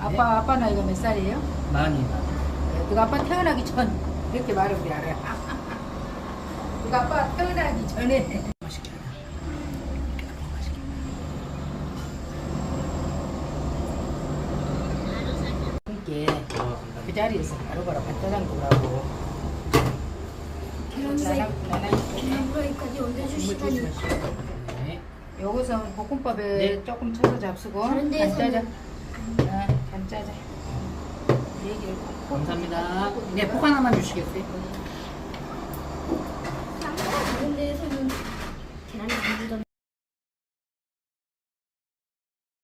아빠 아빠 나이가 몇 살이에요? 많이. 누가 아빠 태어나기 전 이렇게 말을 우리 알아요. 누가 아빠 태어나기 전에 맛있겠다. 이게 그 자리에서 바로바로 간단한 거라고. 올려주시다니 네. 요것은 볶음밥에 네. 조금 쳐서 잡수고 다른 데에서는 간짜자. 아, 간짜자. 얘기를 꼭 감사합니다. 네, 폭 하나만 주시겠어요? 다른 데에서는 계란이 안 주던